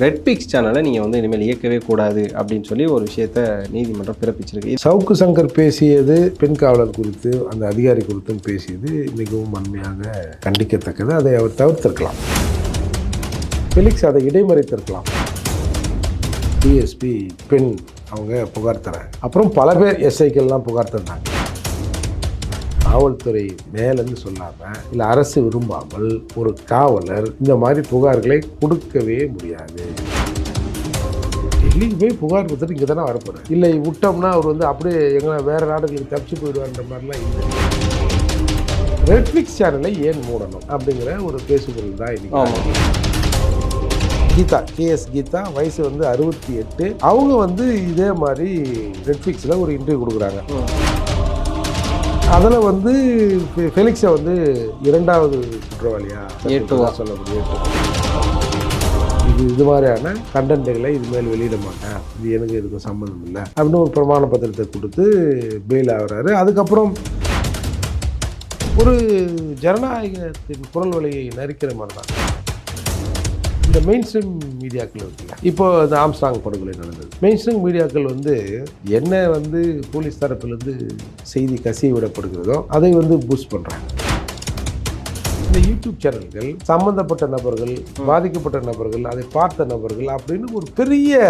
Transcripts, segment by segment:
Red fix சேனலை நீங்கள் வந்து இனிமேல் இயக்கவே கூடாது அப்படின்னு சொல்லி ஒரு விஷயத்த நீதிமன்றம் பிறப்பிச்சிருக்கு. சவுக்கு சங்கர் பேசியது பெண் காவலர் குறித்து அந்த அதிகாரி குறித்தும் பேசியது மிகவும் வன்மையாக கண்டிக்கத்தக்கது. அதை அவர் தவிர்த்திருக்கலாம். ஃபிலிக்ஸ் அதை இடைமறித்திருக்கலாம். டிஎஸ்பி பெண் அவங்க புகார் தராங்க அப்புறம் பல பேர் எஸ்ஐக்கள்லாம் புகார் தந்தாங்க. காவல்துறை மேலேருந்து சொல்லாமல் இல்லை அரசு விரும்பாமல் ஒரு காவலர் இந்த மாதிரி புகார்களை கொடுக்கவே முடியாது. டெல்லிக்கு போய் புகார் கொடுத்துட்டு இங்கே தானே வரப்போகிறேன் இல்லை விட்டோம்னா அவர் வந்து அப்படியே எங்களை வேறு நாடுகளுக்கு தப்பிச்சு போயிடுவார்ன்ற மாதிரிலாம் இல்லை. நெட்ஃப்ளிக்ஸ் சேனலை ஏன் மூடணும் அப்படிங்கிற ஒரு பேசுபொருள் தான் இன்னைக்கு. கீதா கேஎஸ் கீதா வயசு வந்து அறுபத்தி எட்டு. அவங்க வந்து இதே மாதிரி நெட்ஃப்ளிக்ஸில் ஒரு இன்டர்வியூ கொடுக்குறாங்க. அதில் வந்து ஃபெ- ஃபெலிக்ஸை வந்து இரண்டாவது குற்றவாளியா ஏட்டுவா. சொல்லக்கூடிய. இது இது மாதிரியான கண்டென்ட்டுகளை இனிமேல் வெளியிட மாட்டேன் இது எனக்கு இதுக்கு சம்மந்தம் இல்லை அப்படின்னு ஒரு பிரமாண பத்திரத்தை கொடுத்து பெயில் ஆகுறாரு அதுக்கப்புறம் ஒரு ஜனநாயகத்தின் குரல் வலையை நரிக்கிற மாதிரி தான் இந்த மெயின் ஸ்ட்ரீம் மீடியாக்கள் இருக்குல்ல இப்போ இந்த ஆம்ஸ்டாங் படுகொலை நடந்தது. மெயின் ஸ்ட்ரீம் மீடியாக்கள் வந்து என்ன வந்து போலீஸ் தரப்பிலிருந்து செய்தி கசிய விடப்படுகிறதோ அதை வந்து பூஸ்ட் பண்ணுறாங்க இந்த யூடியூப் சேனல்கள் சம்பந்தப்பட்ட நபர்கள் பாதிக்கப்பட்ட நபர்கள் அதை பார்த்த நபர்கள் அப்படின்னு ஒரு பெரிய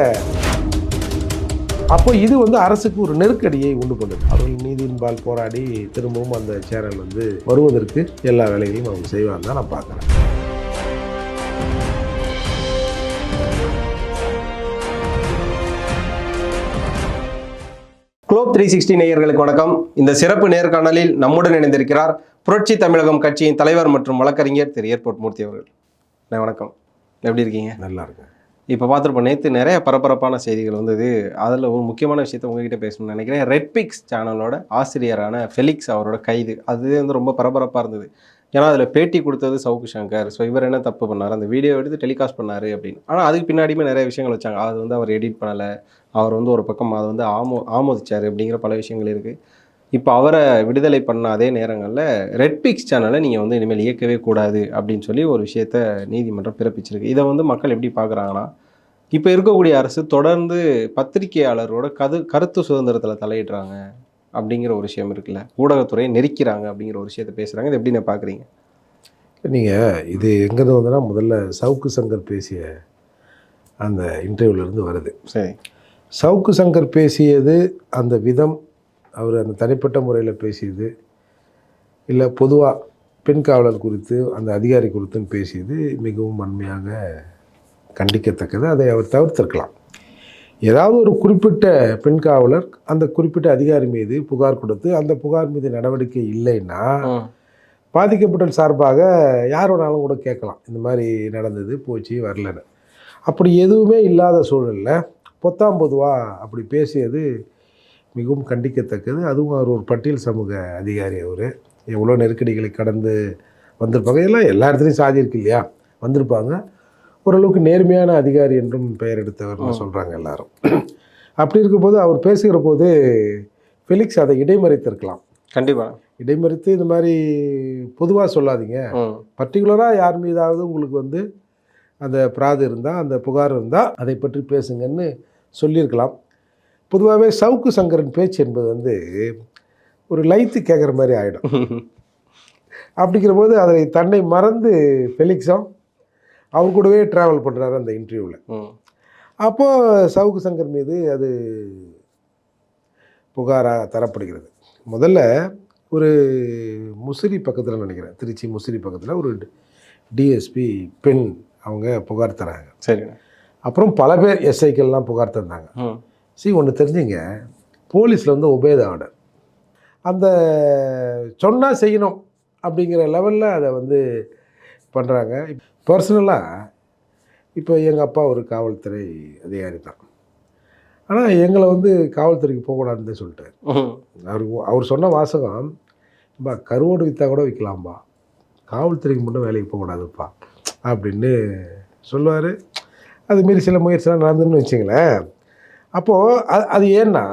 அப்போ இது வந்து அரசுக்கு ஒரு நெருக்கடியை உண்டு பண்ணுது. அவர்கள் நீதியின்பால் போராடி திரும்பவும் அந்த சேனல் வந்து வருவதற்கு எல்லா வேலைகளையும் அவங்க செய்வாங்க தான் நான் பார்க்குறேன். குளோப் த்ரீ சிக்ஸ்டி நேயர்களுக்கு வணக்கம். இந்த சிறப்பு நேர்காணலில் நம்முடன் இணைந்திருக்கிறார் புரட்சி தமிழகம் கட்சியின் தலைவர் மற்றும் வழக்கறிஞர் திரு. ஏர்போர்ட் மூர்த்தி அவர்கள். வணக்கம். எப்படி இருக்கீங்க? நல்லா இருக்கு இப்போ பார்த்துருப்போம் நேற்று நிறைய பரபரப்பான செய்திகள் வந்தது. அதில் ஒரு முக்கியமான விஷயத்தை உங்ககிட்ட பேசணும்னு நினைக்கிறேன். ரெட் பிக்ஸ் சேனலோட ஆசிரியரான ஃபெலிக்ஸ் அவரோட கைது. அது வந்து ரொம்ப பரபரப்பாக இருந்தது. ஏன்னா அதில் பேட்டி கொடுத்தது சவுக்கு சங்கர். ஸோ இவர் என்ன தப்பு பண்ணார்? அந்த வீடியோ எடுத்து டெலிகாஸ்ட் பண்ணாரு அப்படின்னு. ஆனால் அதுக்கு பின்னாடியுமே நிறைய விஷயங்கள் வச்சாங்க. அது வந்து அவர் எடிட் பண்ணலை. அவர் வந்து ஒரு பக்கம் அதை வந்து ஆமோ ஆமோதிச்சார் அப்படிங்கிற பல விஷயங்கள் இருக்குது இப்போ அவரை விடுதலை பண்ண அதே நேரங்களில் ரெட் பிக்ஸ் சேனலை நீங்கள் வந்து இனிமேல் இயக்கவே கூடாது அப்படின்னு சொல்லி ஒரு விஷயத்த நீதிமன்றம் பிறப்பிச்சிருக்கு. இதை வந்து மக்கள் எப்படி பார்க்குறாங்கன்னா இப்போ இருக்கக்கூடிய அரசு தொடர்ந்து பத்திரிகையாளரோட கது கருத்து சுதந்திரத்தில் தலையிடுறாங்க அப்படிங்கிற ஒரு விஷயம் இருக்குல்ல. ஊடகத்துறையை நெரிக்கிறாங்க அப்படிங்கிற ஒரு விஷயத்தை பேசுகிறாங்க இது எப்படி நான் பார்க்குறீங்க? நீங்கள் இது எங்கேருந்து வந்தனா முதல்ல சவுக்கு சங்கர் பேசிய அந்த இன்டர்வியூலேருந்து வருது. சரி. சவுக்கு சங்கர் பேசியது அந்த விதம் அவர் அந்த தனிப்பட்ட முறையில் பேசியது இல்லை பொதுவாக பெண் காவலர் குறித்து அந்த அதிகாரி குறித்தும் பேசியது மிகவும் வன்மையாக கண்டிக்கத்தக்கது. அதை அவர் தவிர்த்திருக்கலாம். ஏதாவது ஒரு குறிப்பிட்ட பெண் காவலர் அந்த குறிப்பிட்ட அதிகாரி மீது புகார் கொடுத்து அந்த புகார் மீது நடவடிக்கை இல்லைன்னா. பாதிக்கப்பட்ட சார்பாக யார் வேணாலும் கூட கேட்கலாம். இந்த மாதிரி நடந்தது போச்சு வரலன்னு. அப்படி எதுவுமே இல்லாத சூழலில் பொத்தாம் பொதுவாக அப்படி பேசியது மிகவும் கண்டிக்கத்தக்கது. அதுவும் அவர் ஒரு பட்டியல் சமூக அதிகாரி அவர். எவ்வளோ நெருக்கடிகளை கடந்து வந்திருப்பாங்க. இதெல்லாம் எல்லா இடத்துலையும் சாதி இருக்கு இல்லையா? வந்திருப்பாங்க. ஓரளவுக்கு நேர்மையான அதிகாரி என்றும் பெயர் எடுத்தவர்னு சொல்கிறாங்க எல்லாரும். அப்படி இருக்கும்போது அவர் பேசுகிற போது ஃபெலிக்ஸ் அதை இடைமறித்திருக்கலாம். கண்டிப்பாக இடைமறித்து இந்த மாதிரி பொதுவாக சொல்லாதீங்க. பர்டிகுலராக யார் மீதாவது உங்களுக்கு வந்து அந்த பிராது இருந்தால் அந்த புகார் இருந்தால் அதை பற்றி பேசுங்கன்னு சொல்லியிருக்கலாம். பொதுவாகவே சவுக்கு சங்கரன் பேச்சு என்பது வந்து ஒரு லைத்து கேட்குற மாதிரி ஆகிடும் அப்படிங்கிற போது அதை தன்னை மறந்து ஃபெலிக்ஸும் அவர் கூடவே ட்ராவல் பண்ணுறாரு அந்த இன்டர்வியூவில் அப்போது சவுக்கு சங்கர் மீது அது புகாராக தரப்படுகிறது. முதல்ல ஒரு முசிறி பக்கத்தில் நினைக்கிறேன். திருச்சி முசிறி பக்கத்தில் ஒரு டிஎஸ்பி பெண் அவங்க புகார் தராங்க. சரிண்ணா அப்புறம் பல பேர் எஸ்ஐக்கெல்லாம் புகார் தந்தாங்க. சரி ஒன்று தெரிஞ்சுங்க. போலீஸில் வந்து உபேத ஆர்டர். அந்த சொன்னால் செய்யணும் அப்படிங்கிற லெவலில் அதை வந்து பண்ணுறாங்க பர்சனலாக இப்போ எங்கள் அப்பா ஒரு காவல்துறை அதிகாரி தான். ஆனால் எங்களை வந்து காவல்துறைக்கு போகக்கூடாதுன்னு சொல்லிட்டார். ம் அவர் அவர் சொன்ன வாசகம் பா கருவோடு விற்றா கூட விற்கலாம்பா காவல்துறைக்கு மட்டும் வேலைக்கு போகக்கூடாதுப்பா. அப்படின்னு சொல்லுவார். அதுமாரி சில முயற்சிலாம் நடந்துன்னு வச்சிங்களேன். அப்போது அது அது ஏன்னா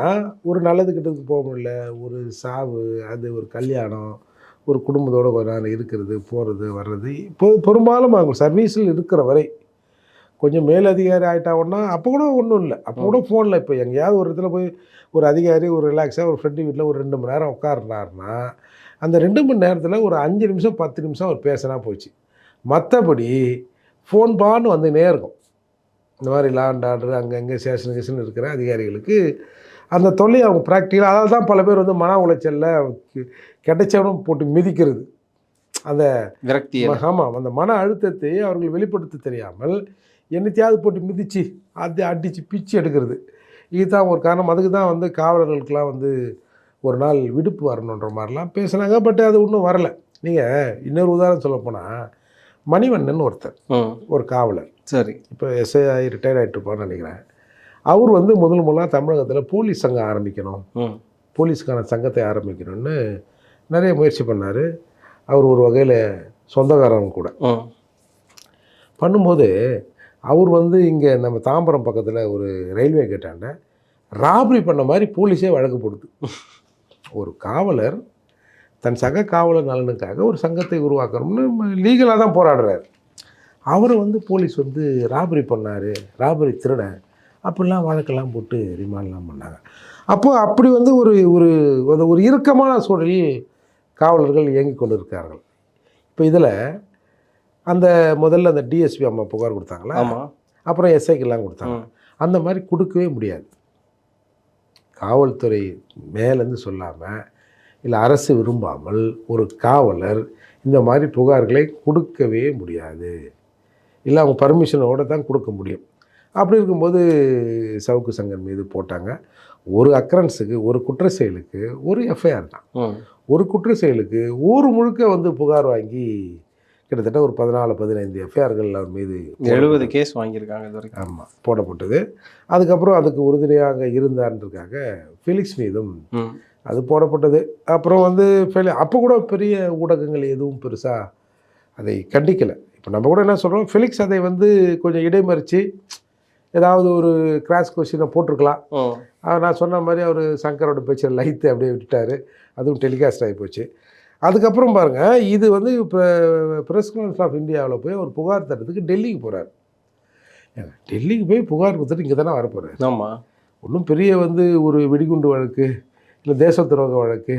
ஒரு நல்லது கிட்டதுக்கு போக முடியல. ஒரு சாவு அது ஒரு கல்யாணம் ஒரு குடும்பத்தோடு கொஞ்ச நேரம் இருக்கிறது போகிறது வர்றது. இப்போ பெரும்பாலும் அவங்க சர்வீஸில் இருக்கிற வரை கொஞ்சம் மேலதிகாரி ஆகிட்டாங்கன்னா அப்போ கூட ஒன்றும் இல்லை. அப்போ கூட ஃபோனில் இப்போ எங்கேயாவது ஒரு இடத்துல போய் ஒரு அதிகாரி ஒரு ரிலாக்ஸாக ஒரு ஃப்ரெண்டு வீட்டில் ஒரு ரெண்டு மணி நேரம் உட்காருனாருன்னா அந்த ரெண்டு மணி நேரத்தில் ஒரு அஞ்சு நிமிஷம் பத்து நிமிஷம் அவர் பேசினா போச்சு. மற்றபடி ஃபோன் பான்னு வந்துனே இருக்கும். இந்த மாதிரி லாண்ட் ஆர்டர் அங்கங்கே ஸ்டேஷன் கிஷன் இருக்கிற அதிகாரிகளுக்கு அந்த தொல்லையை அவங்க ப்ராக்டிக்கலாக அதால் தான் பல பேர் வந்து மன உளைச்சலில் கிடைச்சவனும் போட்டு மிதிக்கிறது. அந்த விரக்தி ஆமாம் அந்த மன அழுத்தத்தை அவர்கள் வெளிப்படுத்த தெரியாமல் என்னத்தையாவது போட்டு மிதித்து அது அடித்து பிச்சு எடுக்கிறது. இதுதான் ஒரு காரணம். அதுக்கு தான் வந்து காவலர்களுக்கெல்லாம் வந்து ஒரு நாள் விடுப்பு வரணுன்ற மாதிரிலாம் பேசுனாங்க. பட் அது ஒன்றும் வரலை. நீங்கள் இன்னொரு உதாரணம் சொல்லப்போனால் மணிவண்ணன் ஒருத்தர். ஒரு காவலர். சரி. இப்போ எஸ்ஐ ஆகி ரிட்டையர் ஆகிட்டு இருப்பான்னு நினைக்கிறேன். அவர் வந்து முதல் முதலாக தமிழகத்தில் போலீஸ் சங்கம் ஆரம்பிக்கணும். போலீஸுக்கான சங்கத்தை ஆரம்பிக்கணும்னு நிறைய முயற்சி பண்ணார். அவர் ஒரு வகையில் சொந்தக்காரன் கூட. பண்ணும்போது அவர் வந்து இங்கே நம்ம தாம்பரம் பக்கத்தில் ஒரு ரயில்வே கேட்டாண்ட ராபரி பண்ண மாதிரி போலீஸே வழக்கு போடுது. ஒரு காவலர் தன் சக காவலர் நலனுக்காக ஒரு சங்கத்தை உருவாக்கணும்னு லீகலாக தான் போராடுறாரு. அவரை வந்து போலீஸ் வந்து ராபரி பண்ணார் ராபரி திருட. அப்படிலாம் வழக்கெல்லாம் போட்டு ரிமாண்ட்லாம் பண்ணாங்க. அப்போ அப்படி வந்து ஒரு ஒரு ஒரு- இறுக்கமான சூழலில் காவலர்கள் இயங்கிக் கொண்டு இருக்கார்கள் இப்போ இதில் அந்த முதல்ல அந்த டிஎஸ்பி அம்மா புகார் கொடுத்தாங்களா? ஆமா. அப்புறம் எஸ்ஐக்கெல்லாம் கொடுத்தாங்க. அந்த மாதிரி கொடுக்கவே முடியாது. காவல்துறை மேலேருந்து சொல்லாமல் இல்லை அரசு விரும்பாமல் ஒரு காவலர் இந்த மாதிரி புகார்களை கொடுக்கவே முடியாது. இல்லை அவங்க பர்மிஷனோட தான் கொடுக்க முடியும். அப்படி இருக்கும்போது சவுக்கு சங்கர் மீது போட்டாங்க. ஒரு அக்கரன்ஸுக்கு ஒரு குற்ற செயலுக்கு ஒரு எஃப்ஐஆர் தான். ஒரு குற்ற செயலுக்கு ஊர் முழுக்க வந்து புகார் வாங்கி கிட்டத்தட்ட ஒரு பதினாலு பதினைந்து எஃப்ஐஆர்கள் அவர் மீது எழுபது கேஸ் வாங்கியிருக்காங்க இது வரைக்கும். ஆமாம் போடப்பட்டது. அதுக்கப்புறம் அதுக்கு உறுதுணையாக இருந்தான்றதுக்காக ஃபிலிக்ஸ் மீதும் அது போடப்பட்டது. அப்புறம் வந்து அப்போ கூட பெரிய ஊடகங்கள் எதுவும் பெருசாக அதை கண்டிக்கலை. இப்போ நம்ம கூட என்ன சொல்கிறோம் ஃபிலிக்ஸ் அதை வந்து கொஞ்சம் இடைமறித்து ஏதாவது ஒரு கிராஸ் கொஸ்டினை போட்டிருக்கலாம். அவர் நான் சொன்ன மாதிரி அவர் சங்கரோட பேச்சை லைத்து அப்படியே விட்டுட்டாரு. அதுவும் டெலிகாஸ்ட் ஆகி போச்சு. அதுக்கப்புறம் பாருங்கள் இது வந்து இப்போ ப்ரெஸ் கவுன்சில் ஆஃப் இந்தியாவில் போய் ஒரு புகார் தரத்துக்கு டெல்லிக்கு போகிறார் டெல்லிக்கு போய் புகார் கொடுத்துட்டு இங்கே தானே வரப்போகிறார் ஆமா. ஒன்றும் பெரிய வந்து ஒரு வெடிகுண்டு வழக்கு இல்லை தேச துரோக வழக்கு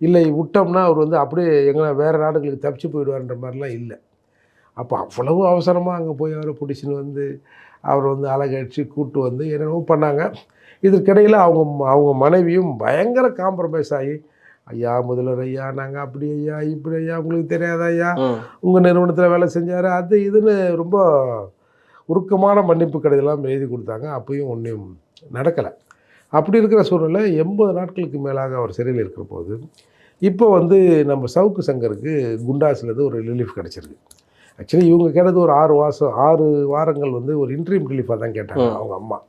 இல்லை விட்டோம்னா அவர் வந்து அப்படியே எங்கே வேறு நாடுகளுக்கு தப்பிச்சு போயிடுவார்ன்ற மாதிரிலாம் இல்லை. அப்போ அவ்வளவு அவசரமாக அங்கே போய் அவரை பிடிச்சின்னு வந்து அவர் வந்து அழகடிச்சு கூட்டு வந்து என்னென்னவோ பண்ணாங்க. இதற்கிடையில் அவங்க அவங்க மனைவியும் பயங்கர காம்ப்ரமைஸ் ஆகி ஐயா முதல்வர் ஐயா நாங்கள் அப்படி ஐயா இப்படி ஐயா உங்களுக்கு தெரியாதா ஐயா? உங்கள் நிறுவனத்தில் வேலை செஞ்சார் அது இதுன்னு ரொம்ப உருக்கமான மன்னிப்பு கடிதம்லாம் எழுதி கொடுத்தாங்க. அப்பயும் ஒன்றும் நடக்கலை. அப்படி இருக்கிற சூழ்நிலை எண்பது நாட்களுக்கு மேலாக அவர் சிறையில் இருக்கிற போது இப்போ வந்து நம்ம சவுக்கு சங்கருக்கு குண்டாஸ்லேருந்து ஒரு ரிலீஃப் கிடச்சிருக்கு. ஆக்சுவலி இவங்க கேட்டது ஒரு ஆறு மாதம் ஆறு வாரங்கள் வந்து ஒரு இன்ட்ரீம் ரிலீஃபாக தான் கேட்டாங்க. அவங்க அம்மா.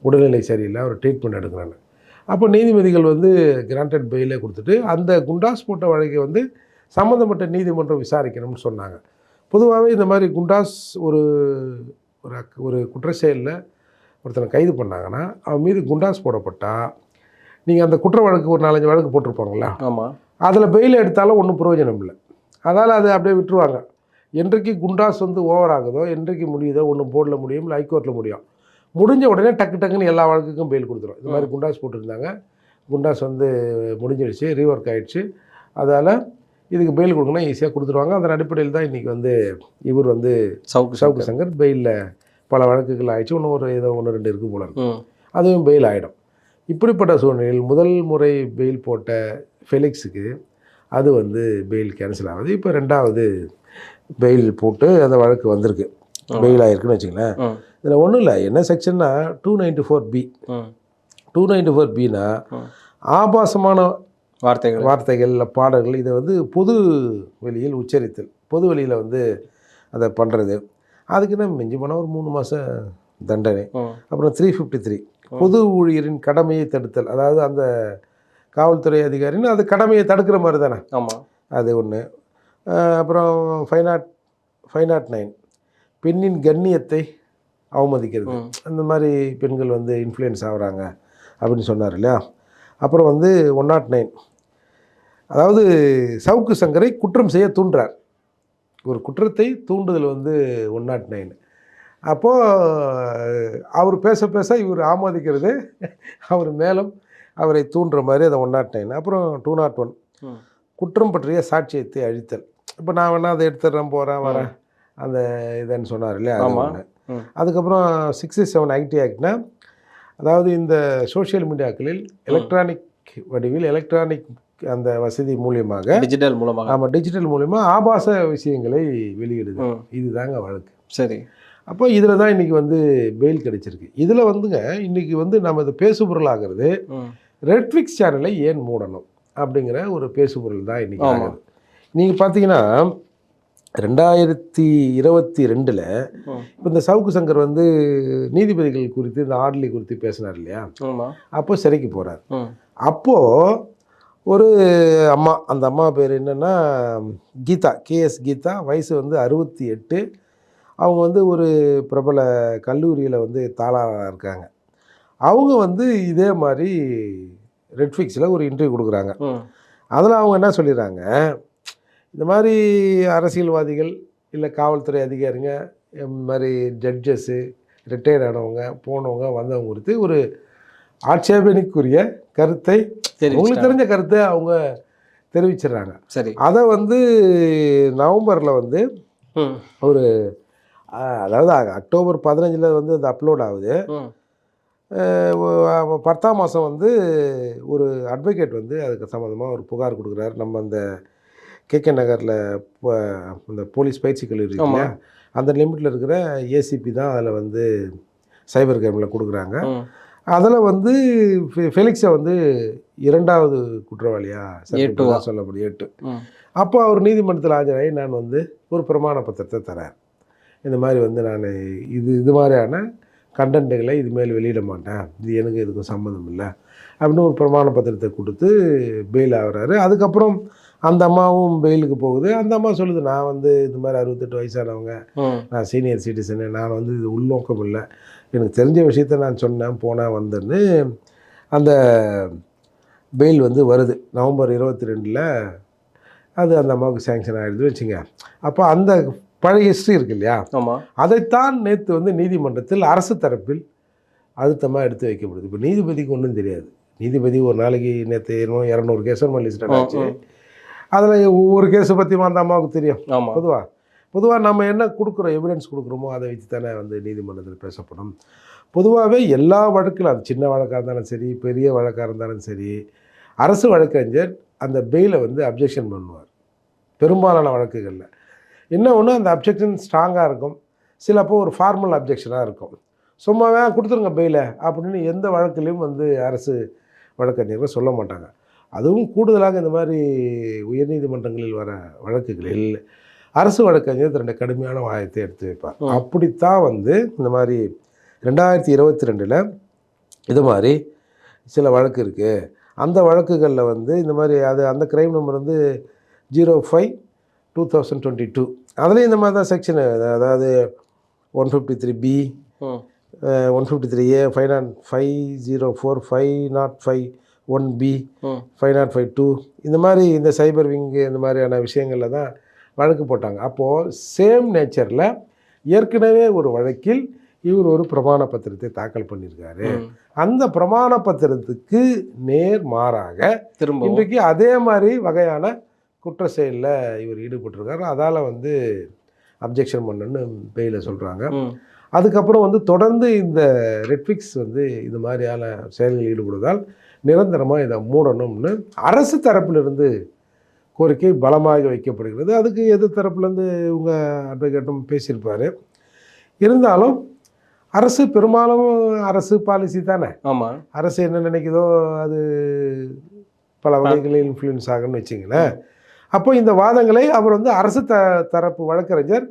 உடல்நிலை சரியில்லை ஒரு ட்ரீட்மெண்ட் எடுக்கிறேன்னு. அப்போ நீதிபதிகள் வந்து கிராண்டட் பெயிலே கொடுத்துட்டு அந்த குண்டாஸ் போட்ட வழக்கை வந்து சம்மந்தப்பட்ட நீதிமன்றம் விசாரிக்கணும்னு சொன்னாங்க. பொதுவாகவே இந்த மாதிரி குண்டாஸ் ஒரு ஒரு அக்- ஒரு குற்ற செயலில் ஒருத்தனை கைது பண்ணாங்கன்னா அவன் மீது குண்டாஸ் போடப்பட்டால் நீங்கள் அந்த குற்ற வழக்கு ஒரு நாலஞ்சு வழக்கு போட்டிருப்பாங்களா ஆமா. அதில் பெயில் எடுத்தாலும் ஒன்றும் பிரயோஜனம் இல்லை. அதனால் அதை அப்படியே விட்டுருவாங்க. என்றைக்கு குண்டாஸ் வந்து ஓவர் ஆகுதோ என்றைக்கு முடியுதோ ஒன்று போர்டில் முடியும் இல்லை ஹைகோர்ட்டில் முடியும். முடிஞ்ச உடனே டக்கு டக்குன்னு எல்லா வழக்குக்கும் பெயில் கொடுத்துரும். இது மாதிரி குண்டாஸ் போட்டிருந்தாங்க. குண்டாஸ் வந்து முடிஞ்சிடுச்சு ரீஒர்க் ஆயிடுச்சு. அதால் இதுக்கு பெயில் கொடுக்கணும் ஈஸியாக கொடுத்துருவாங்க. அதன் அடிப்படையில் தான் இன்றைக்கி வந்து இவர் வந்து சவுக்கு சவுக்கு சங்கர். பெயிலில் பல வழக்குகள் ஆயிடுச்சு. இன்னும் ஒரு ஏதோ ஒன்று ரெண்டு இருக்குது போல இருக்கு. ம். அதுவும் பெயில் ஆகிடும் இப்படிப்பட்ட சூழ்நிலையில் முதல் முறை பெயில் போட்ட ஃபெலிக்ஸுக்கு அது வந்து பெயில் கேன்சல் ஆகுது. இப்போ ரெண்டாவது பெயில் போட்டு அந்த வழக்கு வந்திருக்கு. பெயில் ஆகிருக்குன்னு வச்சுங்களேன் இதில் ஒன்றும் இல்லை. என்ன செக்ஷன்னா two ninety four B two ninety four பினா. ஆபாசமான வார்த்தைகள். வார்த்தைகள் இல்ல பாடல்கள் இதை வந்து பொது வெளியில் உச்சரித்தல். பொது வெளியில் வந்து அதை பண்ணுறது அதுக்கு நம்ம மிஞ்சி போனால் ஒரு மூணு மாதம் தண்டனை. அப்புறம் த்ரீ ஃபிஃப்டி த்ரீ பொது ஊழியரின் கடமையை தடுத்தல். அதாவது அந்த காவல்துறை அதிகாரின்னு அது கடமையை தடுக்கிற மாதிரி தானே? ஆமா. அது ஒன்று அப்புறம் five nought five nought nine பெண்ணின் கண்ணியத்தை அவமதிக்கிறது. அந்த மாதிரி பெண்கள் வந்து இன்ஃப்ளூயன்ஸ் ஆகுறாங்க அப்படின்னு சொன்னார் இல்லையா? அப்புறம் வந்து ஒன் நாட் நைன் அதாவது சவுக்கு சங்கரை குற்றம் செய்ய தூண்டுறார். ஒரு குற்றத்தை தூண்டுதல் வந்து ஒன் நாட் நைன் அப்போது அவர் பேச பேச இவர் ஆமோதிக்கிறது அவர் மேலும் அவரை தூண்டுற மாதிரி அதை ஒன் நாட் நைன் அப்புறம் டூ நாட் ஒன். குற்றம் பற்றிய சாட்சியத்தை அழித்தல். இப்போ நான் வேணா அதை எடுத்துடுறேன் போகிறேன் வரேன். அந்த இதுன்னு சொன்னார் இல்லையா. அதுக்கப்புறம் சிக்ஸ்டி செவன் ஐடி ஆக்ட்னா அதாவது இந்த சோஷியல் மீடியாக்களில் எலக்ட்ரானிக் வடிவில் எலக்ட்ரானிக் அந்த வசதி மூலியமாக டிஜிட்டல் மூலமாக. ஆமாம் டிஜிட்டல் மூலியமா ஆபாச விஷயங்களை வெளியிடுது. இதுதாங்க வழக்கு. சரி. அப்போ இதில் தான் இன்றைக்கி வந்து பெயில் கிடைச்சிருக்கு. இதில் வந்துங்க இன்றைக்கி வந்து நம்ம இது பேசுபொருளாகிறது. ரெட்ஃபிக்ஸ் சேனலை ஏன் மூடணும்? அப்படிங்கிற ஒரு பேசுபொருள் தான் இன்றைக்கி. ஆகுது. நீங்கள் பார்த்தீங்கன்னா ரெண்டாயிரத்தி இருபத்தி ரெண்டில். இப்போ இந்த சவுக்கு சங்கர் வந்து நீதிபதிகள் குறித்து இந்த ஆர்டலி குறித்து பேசினார் இல்லையா? அப்போ சிறைக்கு போகிறார். அப்போது ஒரு அம்மா அந்த அம்மா பேர் என்னென்னா கீதா கேஎஸ் கீதா. வயசு வந்து அறுபத்தி எட்டு. அவங்க வந்து ஒரு பிரபல கல்லூரியில் வந்து தாளாளராக இருக்காங்க. அவங்க வந்து இதே மாதிரி ரெட்ஃபிக்ஸில் ஒரு இன்டர்வியூ கொடுக்குறாங்க. அதில் அவங்க என்ன சொல்லிடுறாங்க? இந்த மாதிரி அரசியல்வாதிகள் இல்லை காவல்துறை அதிகாரிங்க இந்த மாதிரி ஜட்ஜஸ்ஸு ரிட்டையர்ட் ஆனவங்க போனவங்க வந்தவங்க குறித்து ஒரு ஆட்சேபனைக்குரிய கருத்தை உங்களுக்கு தெரிஞ்ச கருத்தை அவங்க தெரிவிச்சிடுறாங்க. சரி. அதை வந்து நவம்பரில் வந்து. ஒரு அதாவது அக்டோபர் பதினஞ்சில் வந்து அது அப்லோட் ஆகுது. பத்தாம் மாதம் வந்து ஒரு அட்வொகேட் வந்து அதுக்கு சம்மந்தமாக ஒரு புகார் கொடுக்குறாரு. நம்ம அந்த கேகே நகரில் இந்த போலீஸ் பயிற்சி கல்லூரி. இல்லையா அந்த லிமிட்டில் இருக்கிற ஏசிபி தான் அதில் வந்து சைபர் கிரைமில் கொடுக்குறாங்க. அதில் வந்து ஃபெ- ஃபெலிக்ஸை வந்து இரண்டாவது குற்றவாளியாக எட்டுவா. சொல்ல முடியும் எட்டு. அப்போ அவர் நீதிமன்றத்தில் ஆஜராகி நான் வந்து ஒரு பிரமாண பத்திரத்தை தரேன் இந்த மாதிரி வந்து நான் இது இது மாதிரியான கண்டென்ட்டுகளை இதுமேல் வெளியிட மாட்டேன் இது எனக்கு இதுக்கும் சம்மந்தம் இல்லை அப்படின்னு ஒரு பிரமாண பத்திரத்தை கொடுத்து பெயில் ஆகுறாரு அதுக்கப்புறம் அந்த அம்மாவும் பெயிலுக்கு போகுது. அந்த அம்மா சொல்லுது நான் வந்து இது மாதிரி அறுபத்தெட்டு வயசானவங்க. நான் சீனியர் சிட்டிசனு நான் வந்து இது உள்நோக்கம் இல்லை. எனக்கு தெரிஞ்ச விஷயத்த நான் சொன்னேன் போனேன் வந்தேன்னு. அந்த பெயில் வந்து வருது. நவம்பர் இருபத்தி ரெண்டில் அது அந்த அம்மாவுக்கு சேங்ஷன் ஆகிடுது வச்சுங்க. அப்போ அந்த பழைய ஹிஸ்ட்ரி இருக்கு இல்லையா? அதைத்தான் நேற்று வந்து நீதிமன்றத்தில் அரசு தரப்பில் அழுத்தமாக எடுத்து வைக்கப்படுது. இப்போ நீதிபதிக்கு ஒன்றும் தெரியாது. நீதிபதி ஒரு நாளைக்கு நேற்று இரநூறு கேஸ் லிஸ்ட் ஆச்சு. அதில் ஒவ்வொரு கேஸை பற்றியும் அந்த அம்மாவுக்கு தெரியும். ஆமா. பொதுவாக பொதுவாக நம்ம என்ன கொடுக்குறோம் எவிடன்ஸ் கொடுக்குறோமோ அதை வச்சு தானே வந்து நீதிமன்றத்தில் பேசப்படும். பொதுவாகவே எல்லா வழக்கிலும் அது சின்ன வழக்காக இருந்தாலும் சரி பெரிய வழக்காக இருந்தாலும் சரி அரசு வழக்கறிஞர் அந்த பெயிலை வந்து அப்ஜெக்ஷன் பண்ணுவார். பெரும்பாலான வழக்குகளில். என்ன ஒன்று அந்த அப்ஜெக்ஷன் ஸ்ட்ராங்காக இருக்கும். சிலப்போ ஒரு ஃபார்மல் அப்ஜெக்ஷனாக இருக்கும். சும்மாவே கொடுத்துருங்க பெயிலை அப்படின்னு எந்த வழக்கிலையும் வந்து அரசு வழக்கறிஞர்கள் சொல்ல மாட்டாங்க. அதுவும் கூடுதலாக இந்த மாதிரி உயர்நீதிமன்றங்களில் வர வழக்குகளில் அரசு வழக்கறிஞர் தன்னுடைய கடுமையான வாயத்தை எடுத்து வைப்பார். அப்படித்தான் வந்து இந்த மாதிரி ரெண்டாயிரத்தி இருபத்தி ரெண்டில் இது மாதிரி சில வழக்கு இருக்குது அந்த வழக்குகளில் வந்து இந்த மாதிரி அது அந்த கிரைம் நம்பர் வந்து zero five two thousand twenty two அதுலேயும் இந்த மாதிரி தான் செக்ஷனு அதாவது one fifty three B. One fifty three A five nought five zero four five nought five one B. Five nought five two இந்த மாதிரி இந்த சைபர் wing இந்த மாதிரியான விஷயங்களில் தான் வழக்கு போட்டாங்க அப்போது சேம் நேச்சரில் ஏற்கனவே ஒரு வழக்கில் இவர் ஒரு பிரமாண பத்திரத்தை தாக்கல் பண்ணியிருக்காரு. அந்த பிரமாண பத்திரத்துக்கு நேர் மாறாக திரும்பவும் இன்றைக்கு அதே மாதிரி வகையான குற்ற செயலில் இவர் ஈடுபட்டிருக்காரு அதால் வந்து அப்ஜெக்ஷன் பண்ணணுன்னு பெயில சொல்கிறாங்க. அதுக்கப்புறம் வந்து தொடர்ந்து இந்த ரெட்ஃபிக்ஸ் வந்து இது மாதிரியான செயல்களில் ஈடுபடுவதால் நிரந்தரமாக இதை மூடணும்னு அரசு தரப்பிலிருந்து கோரிக்கை பலமாக வைக்கப்படுகிறது. அதுக்கு எதிர் தரப்புலேருந்து இவங்க அட்வொகேட்டும் பேசியிருப்பார்? இருந்தாலும் அரசு பெரும்பாலும் அரசு பாலிசி தானே? ஆமா. அரசு என்ன நினைக்குதோ அது பல வகைகளில் இன்ஃப்ளூயன்ஸ் ஆகும்னு வச்சிங்களேன். அப்போ இந்த வாதங்களை அவர் வந்து அரசு த தரப்பு வழக்கறிஞர்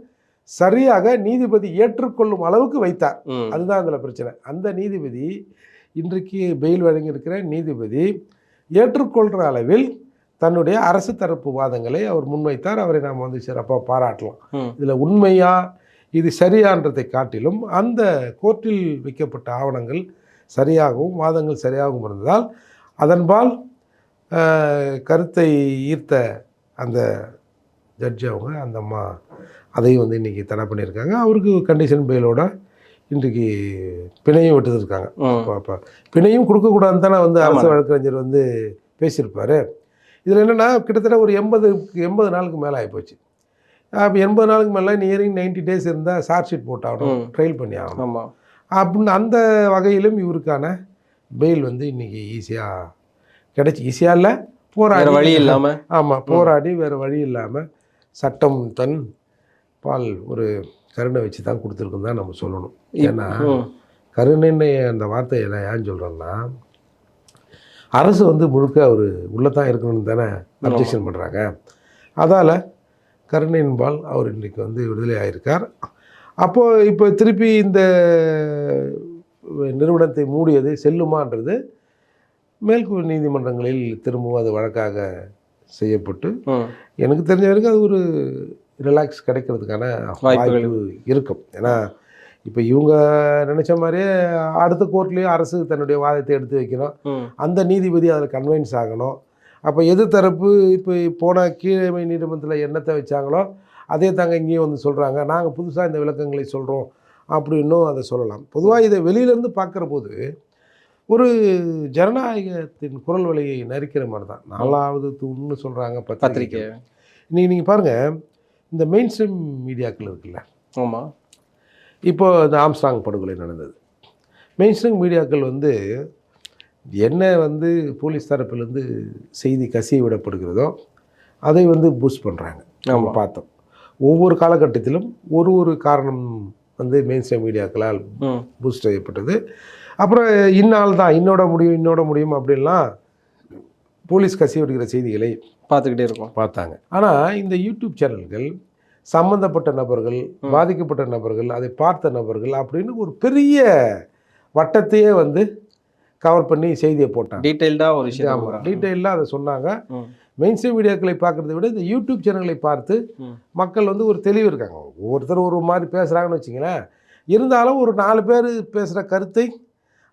சரியாக நீதிபதி ஏற்றுக்கொள்ளும் அளவுக்கு வைத்தார். அதுதான் அதில் பிரச்சனை. அந்த நீதிபதி இன்றைக்கு பெயில் வழங்கியிருக்கிற நீதிபதி ஏற்றுக்கொள்கிற அளவில் தன்னுடைய அரசு தரப்பு வாதங்களை அவர் முன்வைத்தார். அவரை நாம் வந்து சிறப்பாக பாராட்டலாம். இதில் உண்மையா இது சரியான்றதை காட்டிலும் அந்த கோர்ட்டில் வைக்கப்பட்ட ஆவணங்கள் சரியாகவும் வாதங்கள் சரியாகவும் இருந்ததால் அதன்பால் கருத்தை ஈர்த்த அந்த ஜட்ஜி அவங்க அந்த அம்மா அதையும் வந்து இன்றைக்கி தடை பண்ணியிருக்காங்க. அவருக்கு கண்டிஷன் பெயிலோட இன்றைக்கு பிணையும் விட்டுருக்காங்க. அப்போ அப்போ பிணையும் கொடுக்கக்கூடாதுன்னு தானே வந்து அரசு. வழக்கறிஞர் வந்து பேசியிருப்பார். இதில் என்னென்னா கிட்டத்தட்ட ஒரு எண்பது எண்பது நாளுக்கு மேலே ஆகிப்போச்சு அப்போ எண்பது நாளுக்கு மேலே நியரிங் 90 டேஸ் இருந்தால் சார்ஜ் ஷீட் போட்டு ஆகணும் ம். ட்ரையல் பண்ணி ஆகணும் அப்படின்னு அந்த வகையிலும் இவருக்கான பெயில் வந்து இன்னைக்கு ஈஸியாக கிடைச்சி ஈஸியாக இல்லை போராடி வழி இல்லாம? ஆமாம் போராடி வேறு வழி இல்லாமல் சட்டம் தன் பால் ஒரு கருணை வச்சு தான் கொடுத்துருக்குன்னு தான் நம்ம சொல்லணும் ஏன்னா. கருணைன்னு அந்த வார்த்தையை நான் ஏன் சொல்கிறேன்னா அரசு வந்து முழுக்க அவர் உள்ளே தான் இருக்கணும்னு தானே அப்ஜெக்ஷன் பண்ணுறாங்க அதால் கருணையின்பால் அவர் இன்றைக்கி வந்து விடுதலை ஆயிருக்கார் அப்போது இப்போ திருப்பி இந்த நிறுவனத்தை மூடியது செல்லுமான்றது மேல்கு நீதிமன்றங்களில் திரும்பவும் அது வழக்காக செய்யப்பட்டு. எனக்கு தெரிஞ்ச வரைக்கும் அது ஒரு ரிலாக்ஸ் கிடைக்கிறதுக்கான வாய்ப்புகள். வாய்ப்பு இருக்கும். ஏன்னா இப்போ இவங்க நினச்ச மாதிரியே அடுத்த கோர்ட்லேயும் அரசு தன்னுடைய வாதத்தை எடுத்து வைக்கணும். அந்த நீதிபதி அதில் கன்வின்ஸ் ஆகணும். அப்போ எது தரப்பு இப்போ போன கீழமை நீதிமன்றத்தில் என்னத்தை வச்சாங்களோ அதே தாங்க இங்கேயும் வந்து சொல்கிறாங்க நாங்கள் புதுசாக இந்த விளக்கங்களை சொல்கிறோம் அப்படின்னும் அதை சொல்லலாம். பொதுவாக இதை வெளியிலேருந்து பார்க்குற போது ஒரு ஜனநாயகத்தின் குரல் வழியை நரிக்கிற மாதிரி தான் நாலாவது தூண்னு சொல்கிறாங்க பத்திரிக்கை இன்னைக்கு நீங்கள் பாருங்கள் இந்த மெயின் ஸ்ட்ரீம் மீடியாக்கள் இருக்குல்ல. ஆமா. இப்போ இந்த ஆம்ஸ்டாங் படுகொலை நடந்தது. மெயின் ஸ்ட்ரீம் மீடியாக்கள் வந்து என்ன வந்து போலீஸ் தரப்பிலிருந்து செய்தி கசிய விடப்படுகிறதோ அதை வந்து பூஸ்ட் பண்ணுறாங்க நம்ம. பார்த்தோம். ஒவ்வொரு காலகட்டத்திலும் ஒரு ஒரு காரணம் வந்து மெயின் ஸ்ட்ரீம் மீடியாக்களால். பூஸ்ட் செய்யப்பட்டது. அப்புறம் இந்நாள் தான் இன்னோட முடியும் இன்னோட முடியும் அப்படின்லாம் போலீஸ் கசிய விடுகிற செய்திகளை பார்த்துக்கிட்டே இருக்கோம். பார்த்தாங்க. ஆனால் இந்த யூடியூப் சேனல்கள் சம்பந்தப்பட்ட நபர்கள் பாதிக்கப்பட்ட நபர்கள் அதை பார்த்த நபர்கள் அப்படின்னு ஒரு பெரிய வட்டத்தையே வந்து கவர் பண்ணி செய்தியை போட்டாங்க. டீடைல்டா ஒரு விஷயம் டீட்டெயிலாக அதை சொன்னாங்க. மெயின் ஸ்ட்ரீம் மீடியாக்களை பார்க்குறத விட இந்த யூடியூப் சேனல்களை பார்த்து. மக்கள் வந்து ஒரு தெளிவு இருக்காங்க. ஒவ்வொருத்தர் ஒரு மாதிரி பேசுகிறாங்கன்னு வச்சிங்களேன் இருந்தாலும் ஒரு நாலு பேர் பேசுகிற கருத்தை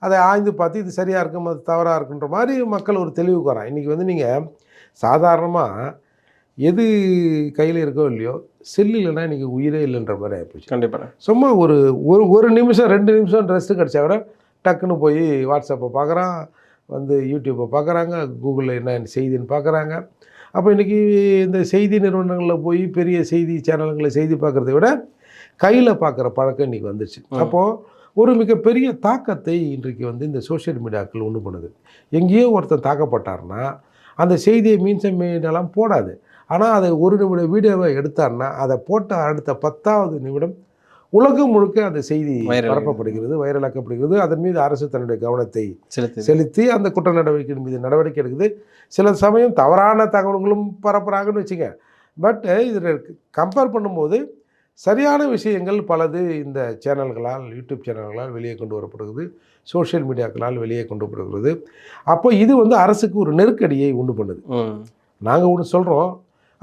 அதை ஆய்ந்து பார்த்து இது சரியாக இருக்கும் அது தவறாக இருக்குன்ற மாதிரி மக்கள் ஒரு தெளிவுக்கு வரான் இன்றைக்கி வந்து நீங்கள் சாதாரணமாக எது கையில் இருக்கோ இல்லையோ செல் இல்லைன்னா இன்றைக்கி உயிரே இல்லைன்ற மாதிரி ஆகிப்போச்சு கண்டிப்பா. சும்மா ஒரு ஒரு ஒரு நிமிஷம் ரெண்டு நிமிஷம் ரெஸ்ட்டு கிடச்சா கூட டக்குன்னு போய் வாட்ஸ்அப்பை பார்க்குறான் வந்து யூடியூப்பை பார்க்குறாங்க கூகுளில் என்ன செய்தின்னு பார்க்குறாங்க அப்போ இன்றைக்கி இந்த செய்தி நிறுவனங்களில் போய் பெரிய செய்தி சேனல்களை செய்தி பார்க்குறத விட கையில் பார்க்குற பழக்கம் இன்றைக்கி வந்துருச்சு. ம். அப்போது ஒரு மிகப்பெரிய தாக்கத்தை இன்றைக்கு வந்து இந்த சோஷியல் மீடியாக்கள் ஒன்று பண்ணுது. எங்கேயோ ஒருத்தர் தாக்கப்பட்டார்னா அந்த செய்தியை மீன்ஸ் மீடியாலாம் போடாது. ஆனால் அதை ஒரு நிமிட வீடியோவை எடுத்தார்னா அதை போட்ட அடுத்த பத்தாவது நிமிடம் உலகம் முழுக்க அந்த செய்தி பரப்பப்படுகிறது வைரலாக்கப்படுகிறது. அதன் மீது அரசு தன்னுடைய கவனத்தை செலுத்து செலுத்தி அந்த குற்ற நடவடிக்கையின் மீது நடவடிக்கை எடுக்குது. சில சமயம் தவறான தகவல்களும் பரப்புகிறாங்கன்னு வச்சுங்க. பட் இதில் கம்பேர் பண்ணும்போது சரியான விஷயங்கள் பலது இந்த சேனல்களால் யூடியூப் சேனல்களால் வெளியே கொண்டு வரப்படுகிறது. சோஷியல் மீடியாக்களால் வெளியே கொண்டு வரப்படுகிறது. அப்போ இது வந்து அரசுக்கு ஒரு நெருக்கடியை உண்டு பண்ணுது. நாங்கள் ஒன்று சொல்கிறோம்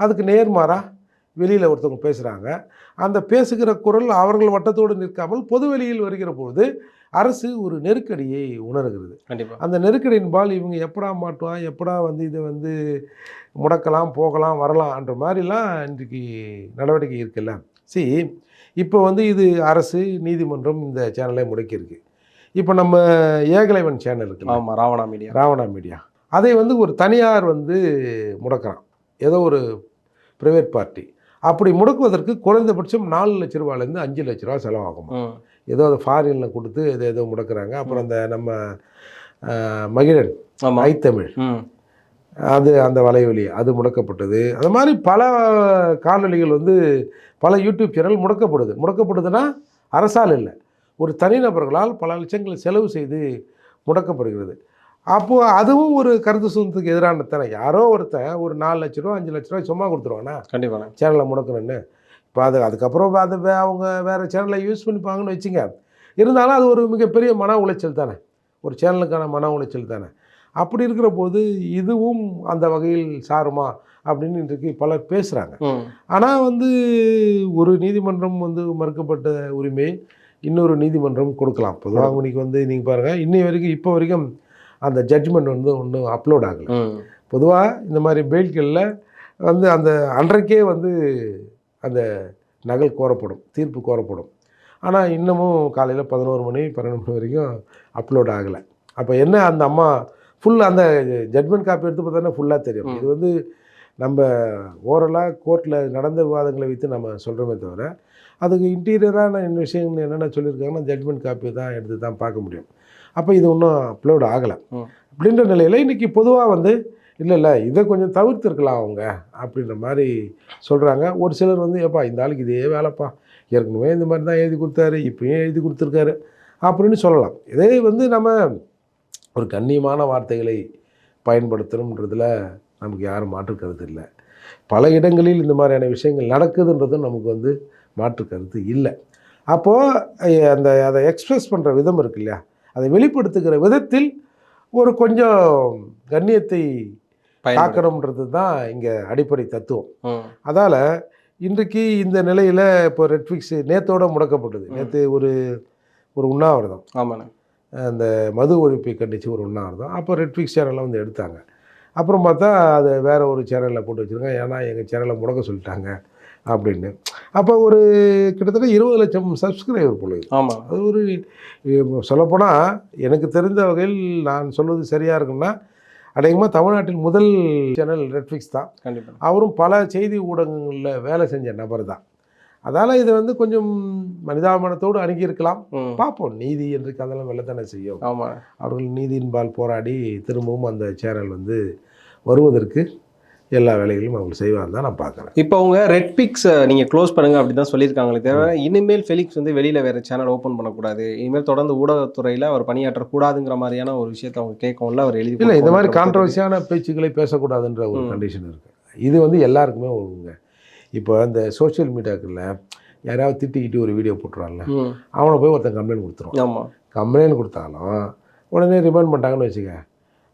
அதுக்கு நேர்மாறாக வெளியில் ஒருத்தவங்க பேசுகிறாங்க அந்த பேசுகிற குரல் அவர்கள் வட்டத்தோடு நிற்காமல் பொது வெளியில் வருகிற போது அரசு ஒரு நெருக்கடியை உணர்கிறது. கண்டிப்பா. அந்த நெருக்கடியின்பால் இவங்க எப்படா மாட்டுவான் எப்படா வந்து இதை வந்து முடக்கலாம் போகலாம் வரலாம்ன்ற மாதிரிலாம் இன்றைக்கு நடவடிக்கை இருக்குல்ல. சரி இப்போ வந்து இது அரசு நீதிமன்றம் இந்த சேனலை முடக்கியிருக்கு. இப்போ நம்ம ஏகலைவன் சேனல் இருக்குல்ல? ஆமா ராவணா மீடியா. ராவணா மீடியா. அதை வந்து ஒரு தனியார் வந்து முடக்கிறான். ஏதோ ஒரு ப்ரைவேட் பார்ட்டி. அப்படி முடக்குவதற்கு குறைந்தபட்சம் நாலு லட்ச ரூபாயிலேருந்து அஞ்சு லட்ச ரூபா செலவாகும். ஏதோ அதை ஃபாரினில் கொடுத்து ஏதோ ஏதோ முடக்குறாங்க. அப்புறம் அந்த நம்ம மகிழன் ஐத்தமிழ். அது அந்த வலைவலி அது முடக்கப்பட்டது. அது மாதிரி பல காணொளிகள் வந்து பல யூடியூப் சேனல் முடக்கப்படுது. முடக்கப்படுதுன்னா அரசால் இல்லை. ஒரு தனிநபர்களால் பல லட்சங்கள் செலவு செய்து முடக்கப்படுகிறது. அப்போது அதுவும் ஒரு கருத்து சுதந்திரத்துக்கு எதிரான தானே யாரோ ஒருத்தன் ஒரு நாலு லட்ச ரூபா அஞ்சு லட்ச ரூபாய் சும்மா கொடுத்துருவானா? கண்டிப்பா. சேனலை முடக்கணும்னு. இப்போ அது அதுக்கப்புறம் அது வே- அவங்க வேறு சேனலை யூஸ் பண்ணிப்பாங்கன்னு வச்சுங்க. இருந்தாலும் அது ஒரு மிகப்பெரிய மன உளைச்சல் தானே. ஒரு சேனலுக்கான மன உளைச்சல் தானே. அப்படி இருக்கிற போது இதுவும் அந்த வகையில் சாருமா அப்படின்னு இன்றைக்கு பலர் பேசுகிறாங்க. ஆனால் வந்து ஒரு நீதிமன்றம் வந்து மறுக்கப்பட்ட உரிமை இன்னொரு நீதிமன்றம் கொடுக்கலாம். பொதுவாக இன்னைக்கு வந்து நீங்கள் பாருங்கள் இன்னி வரைக்கும் இப்போ வரைக்கும் அந்த ஜட்ஜ்மெண்ட் வந்து ஒன்றும் அப்லோட் ஆகலை. பொதுவாக இந்த மாதிரி பெயில்களில் வந்து அந்த அன்றைக்கே வந்து அந்த நகல் கோரப்படும் தீர்ப்பு கோரப்படும். ஆனால் இன்னமும் காலையில் பதினோரு மணி பன்னெண்டு மணி வரைக்கும் அப்லோட் ஆகலை. அப்போ என்ன அந்த அம்மா ஃபுல் அந்த ஜட்மெண்ட் காப்பி எடுத்து பார்த்தோன்னா ஃபுல்லாக தெரியும். இது வந்து நம்ம ஓரலாக கோர்ட்டில் நடந்த விவாதங்களை வைத்து நம்ம சொல்கிறோமே தவிர அதுக்கு இன்டீரியரான விஷயங்கள் என்னென்ன சொல்லியிருக்காங்கன்னா ஜட்மெண்ட் காப்பி தான் எடுத்து தான் பார்க்க முடியும். அப்போ இது இன்னும் அப்லோட் ஆகலை. அப்படின்ற நிலையில் இன்றைக்கி பொதுவாக வந்து இல்லை இல்லை இதை கொஞ்சம் தவிர்த்திருக்கலாம் அவங்க அப்படின்ற மாதிரி சொல்கிறாங்க ஒரு சிலர் வந்து ஏப்பா இந்த ஆளுக்கு இதே வேலைப்பா. ஏற்கனவே இந்த மாதிரி தான் எழுதி கொடுத்தாரு இப்பயும் எழுதி கொடுத்துருக்காரு அப்படின்னு சொல்லலாம். இதே வந்து நம்ம ஒரு கண்ணியமான வார்த்தைகளை பயன்படுத்தணுன்றதுல நமக்கு யாரும் மாற்று கருத்து இல்லை பல இடங்களில் இந்த மாதிரியான விஷயங்கள் நடக்குதுன்றதும் நமக்கு வந்து மாற்று கருத்து இல்லை அப்போது அந்த அதை எக்ஸ்பிரஸ் பண்ணுற விதம் இருக்கு இல்லையா அதை வெளிப்படுத்துகிற விதத்தில் ஒரு கொஞ்சம் கண்ணியத்தை. காக்கணுன்றது தான் இங்கே அடிப்படை தத்துவம். அதால் இன்றைக்கு இந்த நிலையில் இப்போ ரெட்ஃபிக்ஸ் நேத்தோட முடக்கப்பட்டது. நேற்று ஒரு ஒரு உண்ணாவிரதம் ஆமாண்ணே அந்த மது ஒழிப்பை கண்டித்து ஒரு உண்ணாவிரதம் அப்போ ரெட்ஃபிக்ஸ் சேனலில் வந்து எடுத்தாங்க. அப்புறம் பார்த்தா அதை வேற ஒரு சேனலில் போட்டு வச்சுருக்காங்க. ஏன்னா எங்கள் சேனலை முடக்க சொல்லிட்டாங்க அப்படின்னு. அப்போ ஒரு கிட்டத்தட்ட இருபது லட்சம் சப்ஸ்கிரைபர் போல. ஆமாம் அது ஒரு சொல்லப்போனால் எனக்கு தெரிந்த வகையில் நான் சொல்வது சரியாக இருக்குன்னா அநேகமாக தமிழ்நாட்டில் முதல் சேனல் நெட்ஃப்ளிக்ஸ் தான். கண்டிப்பாக அவரும் பல செய்தி ஊடகங்களில் வேலை செஞ்ச நபர் தான். அதால் இதை வந்து கொஞ்சம் மனிதாபனத்தோடு அணுகியிருக்கலாம். பார்ப்போம். நீதி என்று அதெல்லாம் வெள்ளத்தானே செய்யும் ஆமாம் அவர்கள் நீதியின்பால் போராடி திரும்பவும் அந்த சேனல் வந்து வருவதற்கு எல்லா வேலைகளும் அவங்க செய்வாங்க தான் நான் பார்க்குறேன். இப்போ அவங்க ரெட் பிக்ஸ் நீங்கள் க்ளோஸ் பண்ணுங்க அப்படி தான் சொல்லியிருக்காங்களே தவிர இனிமேல் ஃபெலிக்ஸ் வந்து வெளியில் வேறு சேனல் ஓப்பன் பண்ணக்கூடாது. இனிமேல் தொடர்ந்து ஊடகத்துறையில் அவர் பணியாற்றக்கூடாதுங்கிற மாதிரியான ஒரு விஷயத்தை அவங்க கேட்கவும்ல அவர் எழுதி இல்லை இந்த மாதிரி. கான்ட்ரவர்சியான பேச்சுக்களை பேசக்கூடாதுன்ற ஒரு. கண்டிஷன் இருக்குது இது வந்து எல்லாருக்குமே ஒழுங்க இப்போ இந்த சோஷியல் மீடியாக்களில் யாராவது திட்டிக்கிட்டு ஒரு வீடியோ ம். அவனை போய் ஒருத்தன் கம்ப்ளைண்ட் கொடுத்துருவான். ஆமாம் கம்ப்ளைண்ட் கொடுத்தாலும் உடனே ரிமைண்ட் பண்ணிட்டாங்கன்னு வச்சுக்க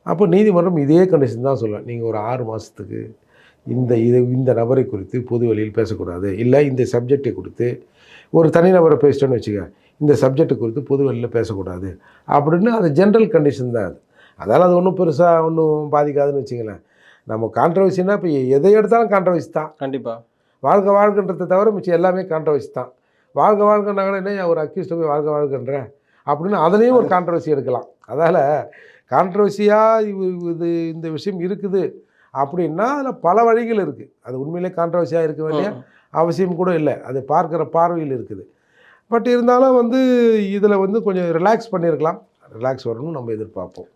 அப்போ நீதிமன்றம் இதே கண்டிஷன் தான் சொல்லுவேன் நீங்கள் ஒரு ஆறு மாதத்துக்கு இந்த இது இந்த நபரை குறித்து பொது வெளியில் பேசக்கூடாது. இல்லை இந்த சப்ஜெக்டை குறித்து ஒரு தனிநபரை பேசிட்டோன்னு வச்சுக்க இந்த சப்ஜெக்டை குறித்து பொது வெளியில் பேசக்கூடாது. அப்படின்னு அது ஜென்ரல் கண்டிஷன் தான் அது. அதால் அது ஒன்றும் பெருசாக ஒன்றும் பாதிக்காதுன்னு வச்சுங்களேன் நம்ம கான்ட்ரவர்சினா இப்போ எதை எடுத்தாலும் கான்ட்ரவர்சி தான். கண்டிப்பாக வாழ்க வாழ்கன்றதை தவிர மிச்சம் எல்லாமே கான்ட்ரவர்சி தான். வாழ்க வாழ்கன்னாங்கன்னா என்ன ஒரு அக்யூஸ்ட்டை போய் வாழ்க வாழ்கன்ற? அப்படின்னு அதுலேயும் ஒரு கான்ட்ரவர்சி எடுக்கலாம். அதால் கான்ட்ரவர்சியாக இது இந்த விஷயம் இருக்குது அப்படின்னா அதில் பல வழிகள் இருக்குது அது உண்மையிலே கான்ட்ரவர்சியாக இருக்க வேண்டிய அவசியம் கூட இல்லை. அது பார்க்குற பார்வையில் இருக்குது. பட் இருந்தாலும் வந்து இதில் வந்து கொஞ்சம் ரிலாக்ஸ் பண்ணியிருக்கலாம். ரிலாக்ஸ் வரணும்னு நம்ம எதிர்பார்ப்போம்.